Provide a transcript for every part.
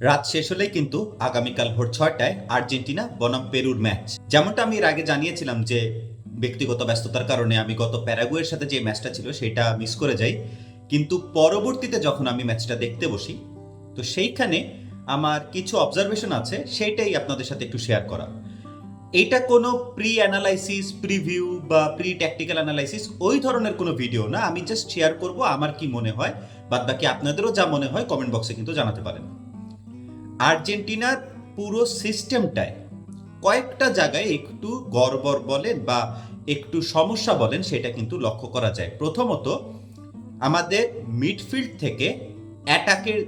রাত শেষ হলেই কিন্তু আগামীকাল ভোর ছয়টায় আর্জেন্টিনা বনাম পেরুর ম্যাচ। যেমনটা আমি এর আগে জানিয়েছিলাম যে ব্যক্তিগত ব্যস্ততার কারণে আমি গত প্যারাগুয়ের সাথে যে ম্যাচটা ছিল সেটা মিস করে যাই। কিন্তু পরবর্তীতে যখন আমি ম্যাচটা দেখতে বসি, তো সেইখানে আমার কিছু অবজারভেশন আছে, সেইটাই আপনাদের সাথে একটু শেয়ার করা এটা কোনো প্রি অ্যানালাইসিস প্রিভিউ বা প্রি ট্যাকটিক্যাল অ্যানালাইসিস ওই ধরনের কোনো ভিডিও না। আমি জাস্ট শেয়ার করব আমার কি মনে হয় বাদ বাকি আপনাদেরও যা মনে হয় কমেন্ট বক্সে কিন্তু জানাতে পারেন। আর্জেন্টিনার পুরো সিস্টেমটায় কয়েকটা জায়গায় একটু গড়বড় বলেন বা একটু সমস্যা বলেন, সেটা কিন্তু লক্ষ্য করা যায়। প্রথমত, আমাদের মিডফিল্ড থেকে অ্যাটাকের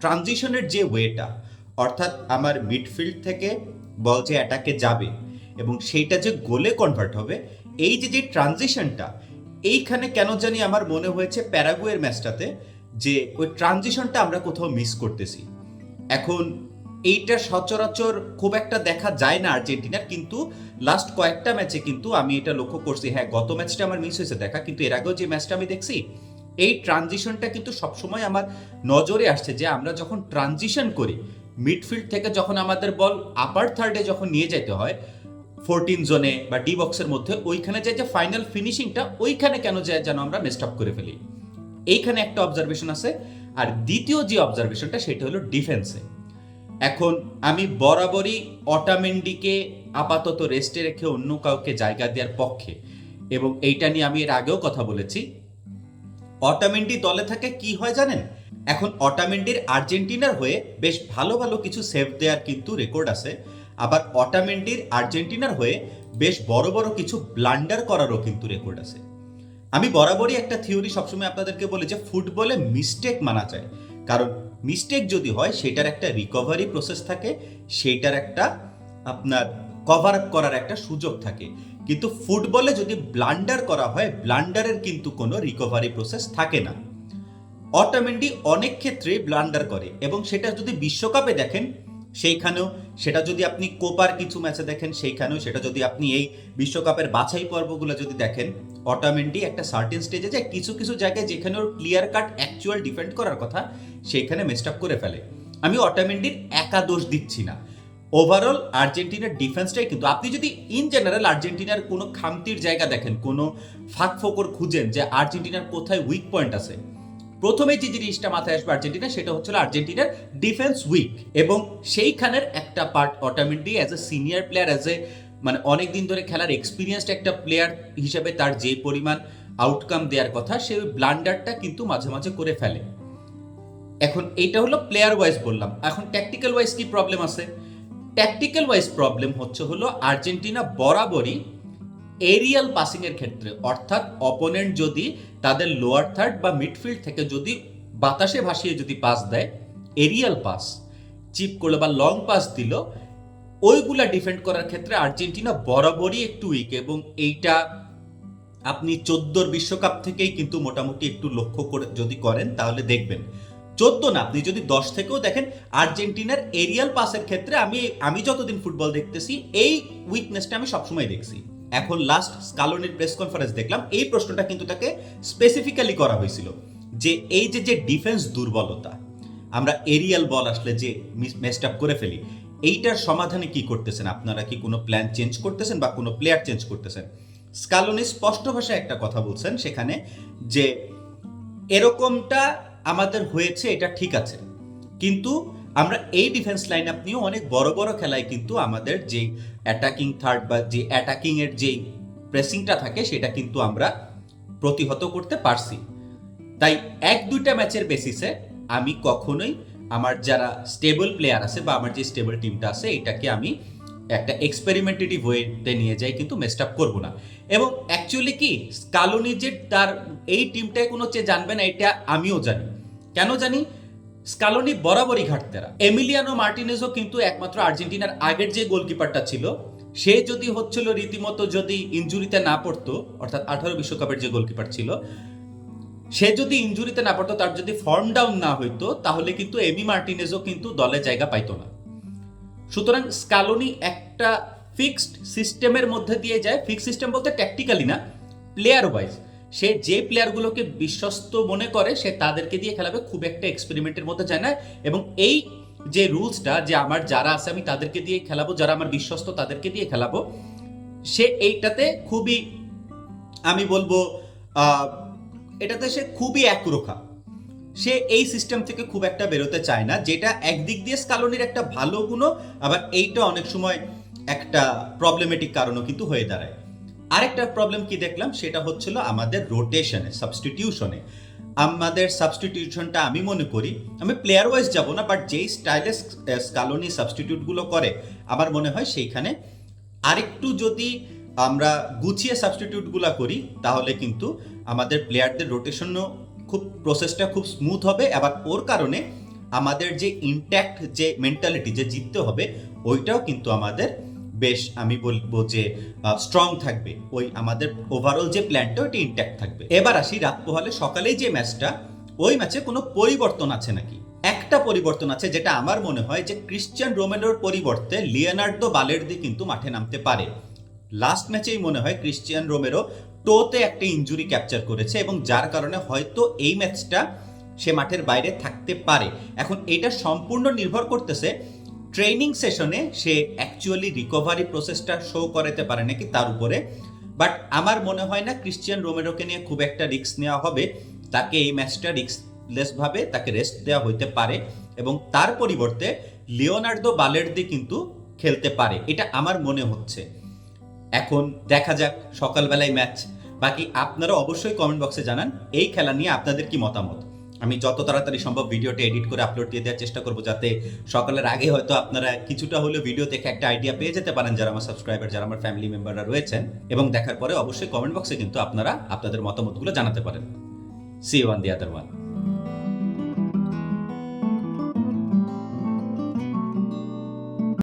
ট্রানজিশনের যে ওয়েটা, অর্থাৎ আমার মিডফিল্ড থেকে বল যে অ্যাটাকে যাবে এবং সেইটা যে গোলে কনভার্ট হবে, এই যে যে ট্রানজিশনটা, এইখানে কেন জানি আমার মনে হয়েছে প্যারাগুয়ের ম্যাচটাতে যে ওই ট্রানজিশনটা আমরা কোথাও মিস করতেছি। এখন এইটা সচরাচর খুব একটা দেখা যায় না আর্জেন্টিনার, কিন্তু লাস্ট কয়েকটা ম্যাচে কিন্তু আমি এটা লক্ষ্য করছি। হ্যাঁ গত ম্যাচটা আমার মিস হয়েছে দেখা, কিন্তু এর আগেও যে ম্যাচটা আমি দেখছি, এই ট্রানজিশনটা কিন্তু সবসময় আমার নজরে আসছে যে আমরা যখন ট্রানজিশন করি মিডফিল্ড থেকে যখন আমাদের বল আপার থার্ডে যখন নিয়ে যেতে হয় ফোরটিন জোনে বা ডি বক্সের মধ্যে, ওইখানে যে যে ফাইনাল ফিনিশিংটা ওইখানে কেন যায় যেন আমরা মেস্ট করে ফেলি। এইখানে একটা অবজারভেশন আছে আর দ্বিতীয় যে অবজারভেশনটা সেটা হলো ডিফেন্সে এখন আমি বরাবরই অটামেন্ডিকে আপাতত রেস্টে রেখে অন্য কাউকে জায়গা দেওয়ার পক্ষে, এবং এইটা নিয়ে আমি এর আগেও কথা বলেছি। অটামেন্ডি দলে থাকে কি হয় জানেন? এখন অটামেন্ডির আর্জেন্টিনার হয়ে বেশ ভালো ভালো কিছু সেভ দেওয়ার কিন্তু রেকর্ড আছে, আবার অটামেন্ডির আর্জেন্টিনার হয়ে বেশ বড় বড় কিছু ব্লান্ডার করারও কিন্তু রেকর্ড আছে। আমি বরাবরই একটা থিওরি সবসময় আপনাদেরকে বলি যে ফুটবলে মিস্টেক মানা যায়। কারণ মিস্টেক যদি হয়, সেটার একটা রিকভারি প্রসেস থাকে সেইটার একটা আপনার কভার আপ করার একটা সুযোগ থাকে। কিন্তু ফুটবলে যদি ব্লান্ডার করা হয় ব্লান্ডারের কিন্তু কোনো রিকভারি প্রসেস থাকে না। অটোমেন্টি অনেক ক্ষেত্রে ব্লান্ডার করে এবং সেটা যদি বিশ্বকাপে দেখেন সেইখানেও সেটা যদি আপনি কোপার কিছু ম্যাচে দেখেন, সেইখানেও সেটা যদি আপনি এই বিশ্বকাপের বাছাই পর্বগুলো যদি দেখেন অটোমেন্টি একটা সার্টেন স্টেজে যায় কিছু কিছু জায়গায় যেখানে ওর ক্লিয়ার কাট অ্যাকচুয়াল ডিফেন্ড করার কথা, সেইখানে মেস্ট আপ করে ফেলে। আমি অটোমেন্টির একা দোষ দিচ্ছি না। ওভারঅল আর্জেন্টিনার ডিফেন্সটাই কিন্তু, আপনি যদি ইন জেনারেল আর্জেন্টিনার কোনো খামতির জায়গা দেখেন, কোনো ফাঁক ফোকর খুঁজেন যে আর্জেন্টিনার কোথায় উইক পয়েন্ট আছে প্রথমে যে জিনিসটা মাথায় আসবে আর্জেন্টিনা, সেটা হচ্ছিল আর্জেন্টিনার ডিফেন্স উইক এবং সেইখানের একটা part অটোমেন্টি as a senior player as a মানে অনেক দিন ধরে খেলার এক্সপিরিয়েন্সড একটা প্লেয়ার হিসেবে তার যে পরিমাণ আউটকাম দেওয়ার কথা, সে ওই ব্লান্ডারটা কিন্তু মাঝে মাঝে করে ফেলে। এখন এইটা হলো প্লেয়ার ওয়াইজ বললাম। এখন ট্যাকটিক্যাল ওয়াইজ কি প্রবলেম আছে? ট্যাকটিক্যাল ওয়াইজ প্রবলেম হচ্ছে হলো আর্জেন্টিনা বরাবরই এরিয়াল পাসিং এর ক্ষেত্রে, অর্থাৎ অপোনেন্ট যদি তাদের লোয়ার থার্ড বা মিডফিল্ড থেকে যদি বাতাসে ভাসিয়ে যদি পাস দেয় এরিয়াল পাস চিপ করল বা লং পাস দিল, ওইগুলা ডিফেন্ড করার ক্ষেত্রে আর্জেন্টিনা বরাবরই একটু উইক এবং এইটা আপনি চোদ্দোর বিশ্বকাপ থেকেই কিন্তু মোটামুটি একটু লক্ষ্য করে যদি করেন তাহলে দেখবেন। চোদ্দ না, আপনি যদি দশ থেকেও দেখেন, আর্জেন্টিনার এরিয়াল পাসের ক্ষেত্রে আমি আমি যতদিন ফুটবল দেখতেছি, এই উইকনেসটা আমি সবসময় দেখছি। এখন লাস্ট স্কালোনির প্রেস কনফারেন্স দেখলাম, এই প্রশ্নটা কিন্তু তাকে স্পেসিফিক্যালি করা হয়েছিল যে এই যে যে ডিফেন্স দুর্বলতা, আমরা এরিয়াল বল আসলে যে মেস্ট আপ করে ফেলি, এইটার সমাধানে কি করতেছেন? আপনারা কি কোনো প্ল্যান চেঞ্জ করতেছেন বা কোনো প্লেয়ার চেঞ্জ করতেছেন? স্কালোনি স্পষ্ট ভাষায় একটা কথা বলছেন সেখানে যে, এরকমটা আমাদের হয়েছে, এটা ঠিক আছে। কিন্তু আমরা এই ডিফেন্স লাইন আপ নিয়েও অনেক বড় বড় খেলায় কিন্তু আমাদের যে অ্যাটাকিং থার্ড বা যে অ্যাটাকিং এর যে প্রেসিংটা থাকে, সেটা কিন্তু আমরা প্রতিহত করতে পারছি। তাই এক দুইটা ম্যাচের বেসিসে আমি কখনোই আমার যারা স্টেবল প্লেয়ার আছে বা আমার যে স্টেবল টিমটা আছে, এটাকে আমি একটা এক্সপেরিমেন্টেটিভ ওয়েতে নিয়ে যাই কিন্তু মেস্ট আপ করব না। এবং অ্যাকচুয়ালি কি স্কালোনি যে তার, এই টিমটায় কোনো চেয়ে জানবে না, এটা আমিও জানি। কেন জানি? স্কালোনি বরাবরই ঘাটতেরা। এমিলিয়ানো মার্টিনেজও কিন্তু একমাত্র আর্জেন্টিনার আগের যে গোলকিপারটা ছিল, সে যদি হচ্ছিল রীতিমতো যদি ইঞ্জুরিতে না পড়তো, অর্থাৎ আঠারো বিশ্বকাপের যে গোলকিপার ছিল, সে যদি ইঞ্জুরিতে না পড়তো, তার যদি ফর্ম ডাউন না হইতো, তাহলে কিন্তু এমি মার্টিনেজও কিন্তু দলে জায়গা পাইতো না। সুতরাং স্কালোনি একটা ফিক্সড সিস্টেমের মধ্যে দিয়ে যায়। ফিক্সড সিস্টেম বলতে ট্যাকটিক্যালি না প্লেয়ার ওয়াইজ সে যে প্লেয়ারগুলোকে বিশ্বস্ত মনে করে, সে তাদেরকে দিয়ে খেলাবে খুব একটা এক্সপেরিমেন্টের মধ্যে যায় না। এবং এই যে রুলসটা যে আমার যারা আছে আমি তাদেরকে দিয়ে খেলাবো, যারা আমার বিশ্বস্ত তাদেরকে দিয়ে খেলাবো, সে এইটাতে খুবই, আমি বলব এটাতে সে খুবই একরোখা। সে এই সিস্টেম থেকে খুব একটা বেরোতে চায় না, যেটা একদিক দিয়ে স্কালনির একটা ভালো গুণও, আবার এইটা অনেক সময় একটা প্রবলেমেটিক কারণও কিন্তু হয়ে দাঁড়ায়। আরেকটা প্রবলেম কি দেখলাম? সেটা হচ্ছিল আমাদের রোটেশনে সাবস্টিটিউশনে আমাদের সাবস্টিটিউশনটা আমি মনে করি, আমি প্লেয়ার ওয়াইজ যাব না বাট যেই স্টাইলে স্কালোনি সাবস্টিটিউটগুলো করে, আমার মনে হয় সেইখানে আরেকটু যদি আমরা গুছিয়ে সাবস্টিটিউটগুলো করি, তাহলে কিন্তু আমাদের প্লেয়ারদের রোটেশনও খুব প্রসেসটা খুব স্মুথ হবে, আবার ওর কারণে আমাদের যে ইনট্যাক্ট যে মেন্টালিটি যে জিততে হবে, ওইটাও কিন্তু আমাদের বেশ আমি বলব যে স্ট্রং থাকবে। ওই আমাদের ওভারঅল যে প্ল্যানটা ওইটা ইনট্যাক্ট থাকবে। এবার আসি রাত পোহালে সকালেই যে ম্যাচটা ওই ম্যাচে কোনো পরিবর্তন আছে নাকি? একটা পরিবর্তন আছে যেটা আমার মনে হয় যে ক্রিশ্চিয়ান রোমেলোর পরিবর্তে লিওনার্দো বালেরদি কিন্তু মাঠে নামতে পারে। লাস্ট ম্যাচেই মনে হয় ক্রিশ্চিয়ান রোমেরো টোতে একটা ইনজুরি ক্যাপচার করেছে এবং যার কারণে হয়তো এই ম্যাচটা সে মাঠের বাইরে থাকতে পারে। এখন এটা সম্পূর্ণ নির্ভর করতেছে ট্রেনিং সেশনে সে অ্যাকচুয়ালি রিকভারি প্রসেসটা শো করাতে পারে নাকি তার উপরে। বাট আমার মনে হয় না ক্রিশ্চিয়ান রোমেরোকে নিয়ে খুব একটা রিস্ক নেওয়া হবে। তাকে এই ম্যাচটা রিস্কলেস ভাবে তাকে রেস্ট দেওয়া হইতে পারে এবং তার পরিবর্তে লিওনার্দো বালেরদি কিন্তু খেলতে পারে, এটা আমার মনে হচ্ছে। এখন দেখা যাক, সকালবেলায় ম্যাচ বাকি আপনারা অবশ্যই কমেন্ট বক্সে জানান, এই খেলা নিয়ে আপনাদের কি মতামত? আমি যত তাড়াতাড়ি সম্ভব ভিডিওটা এডিট করে আপলোড দিয়ে দেওয়ার চেষ্টা করব যাতে সকালের আগে হয়তো আপনারা কিছুটা হলেও ভিডিও দেখে একটা আইডিয়া পেয়ে যেতে পারেন যারা আমার সাবস্ক্রাইবার যারা আমার ফ্যামিলি মেম্বাররা রয়েছেন। এবং দেখার পরে অবশ্যই কমেন্ট বক্সে কিন্তু আপনারা আপনাদের মতামতগুলো জানাতে পারেন। See one the other one